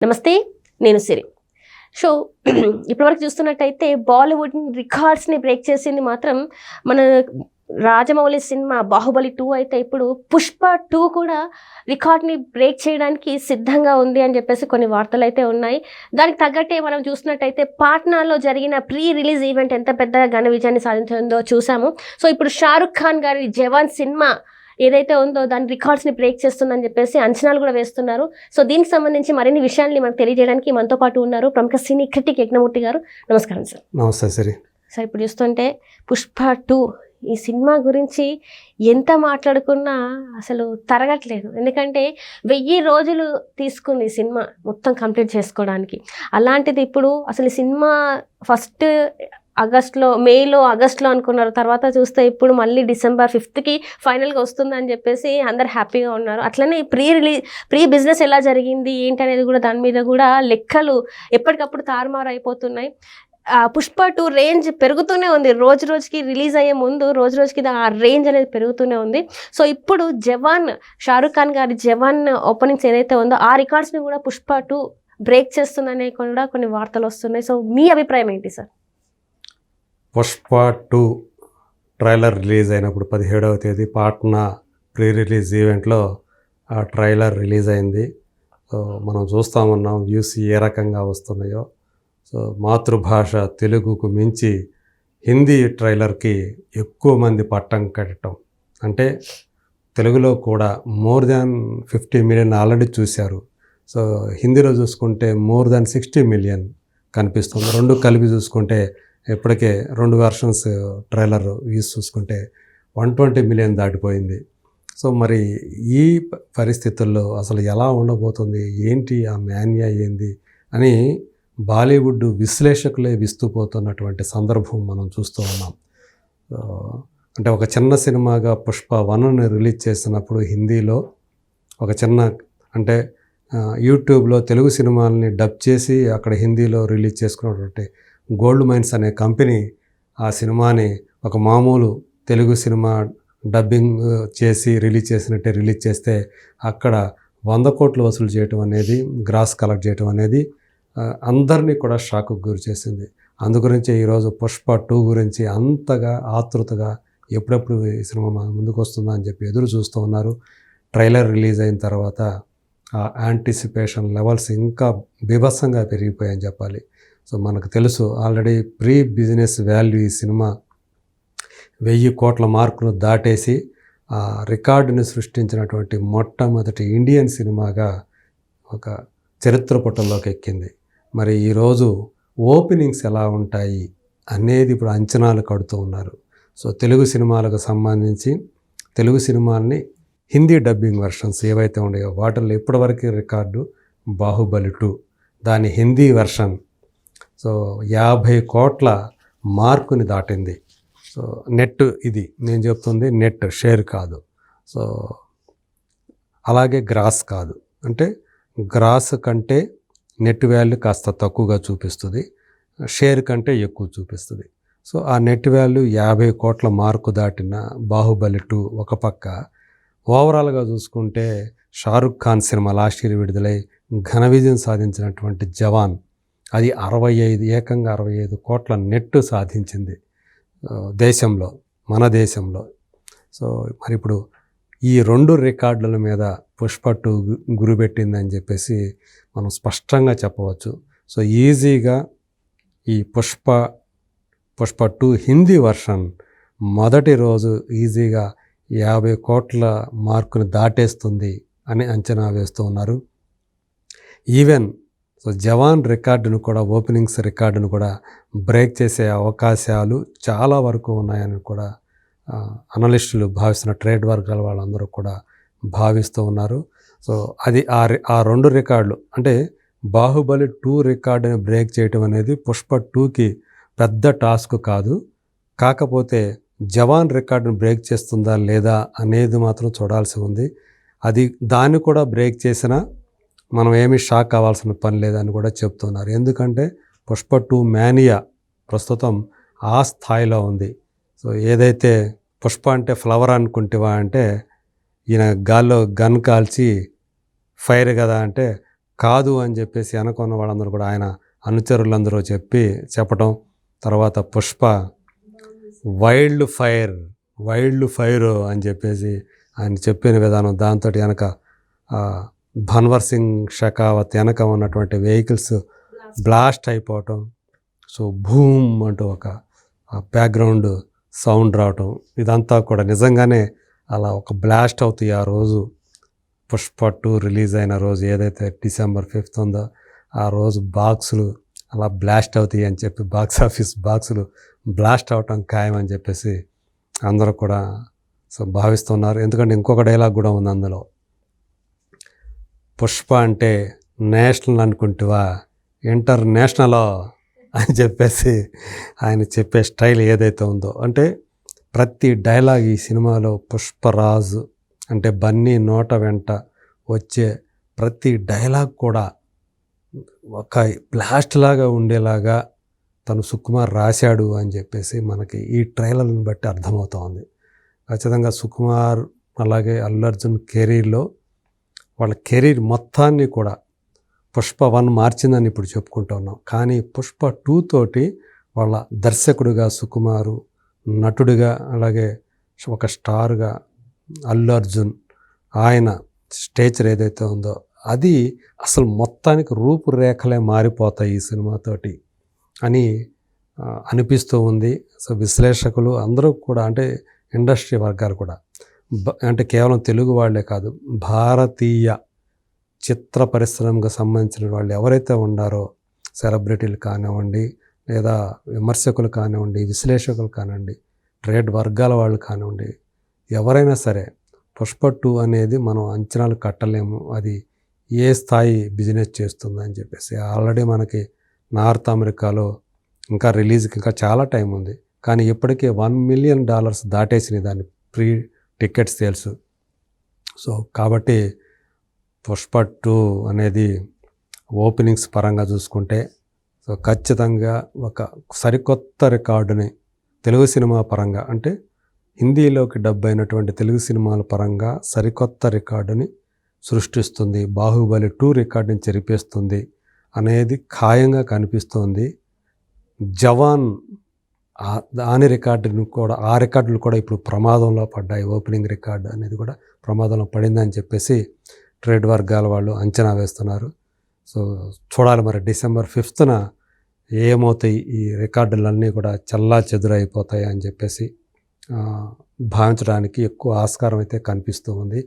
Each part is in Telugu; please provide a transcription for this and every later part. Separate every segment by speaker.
Speaker 1: నమస్తే నేను సిరి. సో ఇప్పటివరకు చూస్తున్నట్టయితే బాలీవుడ్ రికార్డ్స్ని బ్రేక్ చేసింది మాత్రం మన రాజమౌళి సినిమా బాహుబలి టూ అయితే ఇప్పుడు పుష్ప టూ కూడా రికార్డ్ని బ్రేక్ చేయడానికి సిద్ధంగా ఉంది అని చెప్పేసి కొన్ని వార్తలు అయితే ఉన్నాయి. దానికి తగ్గట్టే మనం చూసినట్టయితే పాట్నాలో జరిగిన ప్రీ రిలీజ్ ఈవెంట్ ఎంత పెద్ద ఘన విజయాన్ని సాధించిందో చూసాము. సో ఇప్పుడు షారుఖ్ ఖాన్ గారి జవాన్ సినిమా ఏదైతే ఉందో దాని రికార్డ్స్ని బ్రేక్ చేస్తుందని చెప్పేసి అంచనాలు కూడా వేస్తున్నారు. సో దీనికి సంబంధించి మరిన్ని విషయాల్ని మనకు తెలియజేయడానికి మనతో పాటు ఉన్నారు ప్రముఖ సినీ క్రిటిక్ యజ్ఞమూర్తి గారు. నమస్కారం సార్.
Speaker 2: నమస్తే సరే.
Speaker 1: సార్ ఇప్పుడు చూస్తుంటే పుష్ప టూ ఈ సినిమా గురించి ఎంత మాట్లాడుకున్నా అసలు తరగట్లేదు. ఎందుకంటే వెయ్యి రోజులు తీసుకుంది ఈ సినిమా మొత్తం కంప్లీట్ చేసుకోవడానికి. అలాంటిది ఇప్పుడు అసలు సినిమా ఫస్ట్ ఆగస్ట్లో మేలో ఆగస్ట్లో అనుకున్నారు. తర్వాత చూస్తే ఇప్పుడు మళ్ళీ డిసెంబర్ ఫిఫ్త్కి ఫైనల్గా వస్తుందని చెప్పేసి అందరు హ్యాపీగా ఉన్నారు. అట్లనే ప్రీ రిలీజ్ ప్రీ బిజినెస్ ఎలా జరిగింది ఏంటి అనేది కూడా దాని మీద కూడా లెక్కలు ఎప్పటికప్పుడు తారుమారు అయిపోతున్నాయి ఆ పుష్ప టూ రేంజ్ పెరుగుతూనే ఉంది. రోజు రోజుకి రిలీజ్ అయ్యే ముందు రోజు రోజుకి ఆ రేంజ్ అనేది పెరుగుతూనే ఉంది. సో ఇప్పుడు జవాన్ షారుఖ్ ఖాన్ గారి జవాన్ ఓపెనింగ్స్ ఏదైతే ఉందో ఆ రికార్డ్స్ని కూడా పుష్ప టూ బ్రేక్ చేస్తుందనే కూడా కొన్ని వార్తలు వస్తున్నాయి. సో మీ అభిప్రాయం ఏంటి sir?
Speaker 2: Pushpa two trailer release అయినప్పుడు పదిహేడవ తేదీ పాట్నా ప్రీ రిలీజ్ ఈవెంట్లో ఆ ట్రైలర్ రిలీజ్ అయింది. సో మనం చూస్తామన్నాం వ్యూస్ ఏ రకంగా వస్తున్నాయో. సో మాతృభాష తెలుగుకు మించి హిందీ ట్రైలర్కి ఎక్కువ మంది పట్టం కట్టడం. అంటే తెలుగులో కూడా more than fifty million already చూశారు. సో హిందీలో చూసుకుంటే మోర్ దాన్ సిక్స్టీ మిలియన్ కనిపిస్తుంది. రెండు కలిపి చూసుకుంటే ఇప్పటికే రెండు వెర్షన్స్ ట్రైలర్ వ్యూస్ చూసుకుంటే వన్ ట్వంటీ మిలియన్ దాటిపోయింది. సో మరి ఈ పరిస్థితుల్లో అసలు ఎలా ఉండబోతుంది? ఏంటి ఆ మాన్యా ఏంది? అని బాలీవుడ్ విశ్లేషకులే విస్తుపోతున్నటువంటి సందర్భం మనం చూస్తూ ఉన్నాం. అంటే ఒక చిన్న సినిమాగా పుష్ప వనని రిలీజ్ చేసినప్పుడు హిందీలో ఒక చిన్న అంటే యూట్యూబ్లో తెలుగు సినిమాలని డబ్ చేసి అక్కడ హిందీలో రిలీజ్ చేసుకున్నటువంటి గోల్డ్ మైన్స్ అనే కంపెనీ ఆ సినిమాని ఒక మామూలు తెలుగు సినిమా డబ్బింగ్ చేసి రిలీజ్ చేసినట్టే రిలీజ్ చేస్తే అక్కడ వంద కోట్లు వసూలు చేయటం అనేది గ్రాస్ కలెక్ట్ చేయటం అనేది అందరినీ కూడా షాక్కు గురి చేసింది. అందుగురించి ఈరోజు పుష్ప టూ గురించి అంతగా ఆతృతగా ఎప్పుడెప్పుడు ఈ సినిమా మన ముందుకు వస్తుందా అని చెప్పి ఎదురు చూస్తూ ఉన్నారు. ట్రైలర్ రిలీజ్ అయిన తర్వాత ఆ యాంటిసిపేషన్ లెవెల్స్ ఇంకా బీభత్సంగా పెరిగిపోయాయని చెప్పాలి. సో మనకు తెలుసు ఆల్రెడీ ప్రీ బిజినెస్ వాల్యూ ఈ సినిమా వెయ్యి కోట్ల మార్కులు దాటేసి ఆ రికార్డుని సృష్టించినటువంటి మొట్టమొదటి ఇండియన్ సినిమాగా ఒక చరిత్ర పుటల్లోకి ఎక్కింది. మరి ఈరోజు ఓపెనింగ్స్ ఎలా ఉంటాయి అనేది ఇప్పుడు అంచనాలు కడుతూ ఉన్నారు. సో తెలుగు సినిమాలకు సంబంధించి తెలుగు సినిమాల్ని హిందీ డబ్బింగ్ వెర్షన్స్ ఏవైతే ఉన్నాయో వాటిల్లో ఇప్పటివరకు రికార్డు బాహుబలి టూ దాని హిందీ వెర్షన్ సో యాభై కోట్ల మార్కుని దాటింది. సో నెట్ ఇది నేను చెప్తుంది నెట్ షేర్ కాదు. సో అలాగే గ్రాస్ కాదు. అంటే గ్రాస్ కంటే నెట్ వాల్యూ కాస్త తక్కువగా చూపిస్తుంది. షేర్ కంటే ఎక్కువ చూపిస్తుంది. సో ఆ నెట్ వాల్యూ యాభై కోట్ల మార్కు దాటిన బాహుబలి టూ ఒక పక్క. ఓవరాల్గా చూసుకుంటే Shahrukh Khan cinema last year విడుదలై ఘన విజయం సాధించినటువంటి జవాన్ అది అరవై ఐదు ఏకంగా అరవై ఐదు కోట్ల నెట్ సాధించింది దేశంలో మన దేశంలో. సో మరి ఇప్పుడు ఈ రెండు రికార్డుల మీద పుష్ప గురిపెట్టిందని చెప్పేసి మనం స్పష్టంగా చెప్పవచ్చు. సో ఈజీగా ఈ పుష్ప పుష్ప టూ హిందీ వర్షన్ మొదటి రోజు ఈజీగా యాభై కోట్ల మార్కును దాటేస్తుంది అని అంచనా వేస్తూ ఉన్నారు. ఈవెన్ సో జవాన్ రికార్డును కూడా ఓపెనింగ్స్ రికార్డును కూడా బ్రేక్ చేసే అవకాశాలు చాలా వరకు ఉన్నాయని కూడా అనలిస్టులు భావిస్తున్న ట్రేడ్ వర్గాల వాళ్ళందరూ కూడా భావిస్తూ ఉన్నారు. సో అది ఆ రి- ఆ రెండు రికార్డులు అంటే బాహుబలి టూ రికార్డుని బ్రేక్ చేయటం అనేది పుష్ప టూకి పెద్ద టాస్క్ కాదు. కాకపోతే జవాన్ రికార్డును బ్రేక్ చేస్తుందా లేదా అనేది మాత్రం చూడాల్సి ఉంది. అది దాన్ని కూడా బ్రేక్ చేసినా మనం ఏమీ షాక్ అవ్వాల్సిన పని లేదని కూడా చెప్తున్నారు. ఎందుకంటే పుష్ప టూ మేనియా ప్రస్తుతం ఆ స్థాయిలో ఉంది. సో ఏదైతే పుష్ప అంటే ఫ్లవర్ అనుకుంటేవా అంటే ఈయన గాల్లో గన్ కాల్చి ఫైర్ కదా అంటే కాదు అని చెప్పేసి అనుకున్న వాళ్ళందరూ కూడా ఆయన అనుచరులందరూ చెప్పి చెప్పటం తర్వాత Pushpa wild fire wild fire అని చెప్పేసి ఆయన చెప్పిన విధానం దాంతో వెనక భన్వర్ సింగ్ షకావత్ వెనక ఉన్నటువంటి వెహికల్స్ బ్లాస్ట్ అయిపోవటం సో భూమ్ అంటూ ఒక బ్యాక్గ్రౌండ్ సౌండ్ రావటం ఇదంతా కూడా నిజంగానే అలా ఒక బ్లాస్ట్ అవుతాయి ఆ రోజు. పుష్ప టూ రిలీజ్ అయిన రోజు ఏదైతే డిసెంబర్ ఫిఫ్త్ ఉందో ఆ రోజు బాక్సులు అలా బ్లాస్ట్ అవుతాయి అని చెప్పి బాక్స్ ఆఫీస్ బాక్సులు బ్లాస్ట్ అవటం ఖాయం అని చెప్పేసి అందరూ కూడా సో భావిస్తున్నారు. ఎందుకంటే ఇంకొక డైలాగ్ కూడా ఉంది అందులో. పుష్ప అంటే నేషనల్ అనుకుంటువా? ఇంటర్నేషనలో అని చెప్పేసి ఆయన చెప్పే స్టైల్ ఏదైతే ఉందో. అంటే ప్రతి డైలాగ్ ఈ సినిమాలో పుష్పరాజు అంటే బన్నీ నోట వెంట వచ్చే ప్రతి డైలాగ్ కూడా ఒక బ్లాస్ట్ లాగా ఉండేలాగా తను సుకుమార్ రాశాడు అని చెప్పేసి మనకి ఈ ట్రైలర్ని బట్టి అర్థమవుతోంది. ఖచ్చితంగా సుకుమార్ అలాగే అల్లు అర్జున్ కెరీర్లో వాళ్ళ కెరీర్ మొత్తాన్ని కూడా పుష్ప వన్ మార్చిందని ఇప్పుడు చెప్పుకుంటూ ఉన్నాం. కానీ పుష్ప టూ తోటి వాళ్ళ దర్శకుడుగా సుకుమారు నటుడిగా అలాగే ఒక స్టార్గా అల్లు అర్జున్ ఆయన స్టేచర్ ఏదైతే ఉందో అది అసలు మొత్తానికి రూపురేఖలే మారిపోతాయి ఈ సినిమాతోటి అని అనిపిస్తూ ఉంది. సో విశ్లేషకులు అందరూ కూడా అంటే ఇండస్ట్రీ వర్గాలు కూడా అంటే కేవలం తెలుగు వాళ్ళే కాదు భారతీయ చిత్ర పరిశ్రమకు సంబంధించిన వాళ్ళు ఎవరైతే ఉన్నారో సెలబ్రిటీలు కానివ్వండి లేదా విమర్శకులు కానివ్వండి విశ్లేషకులు కానివ్వండి ట్రేడ్ వర్గాల వాళ్ళు కానివ్వండి ఎవరైనా సరే పుష్ప టూ అనేది మనం అంచనాలు కట్టలేము. అది ఏ స్థాయి బిజినెస్ చేస్తుందని చెప్పేసి. ఆల్రెడీ మనకి నార్త్ అమెరికాలో ఇంకా రిలీజ్కి ఇంకా చాలా టైం ఉంది. కానీ ఇప్పటికే వన్ మిలియన్ డాలర్స్ దాటేసినాయి దాని ప్రీ టికెట్ సేల్స్. సో కాబట్టి పుష్ప టూ అనేది ఓపెనింగ్స్ పరంగా చూసుకుంటే సో ఖచ్చితంగా ఒక సరికొత్త రికార్డుని తెలుగు సినిమా పరంగా అంటే హిందీలోకి డబ్ అయినటువంటి తెలుగు సినిమాల పరంగా సరికొత్త రికార్డుని సృష్టిస్తుంది. బాహుబలి టూ రికార్డుని చెరిపేస్తుంది అనేది ఖాయంగా కనిపిస్తోంది. జవాన్ దాని రికార్డును కూడా ఆ రికార్డులు కూడా ఇప్పుడు ప్రమాదంలో పడ్డాయి. ఓపెనింగ్ రికార్డు అనేది కూడా ప్రమాదంలో పడిందని చెప్పేసి ట్రేడ్ వర్గాల వాళ్ళు అంచనా వేస్తున్నారు. సో చూడాలి మరి డిసెంబర్ ఫిఫ్త్న ఏమవుతాయి ఈ రికార్డులన్నీ కూడా చల్లా చెదురైపోతాయి అని చెప్పేసి భావించడానికి ఎక్కువ ఆస్కారం అయితే కనిపిస్తూ ఉంది.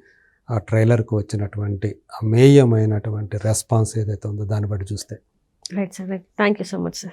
Speaker 2: ఆ ట్రైలర్కి వచ్చినటువంటి అమేయమైనటువంటి రెస్పాన్స్ ఏదైతే ఉందో దాన్ని బట్టి చూస్తే.
Speaker 1: Right sir right. Thank you so much sir.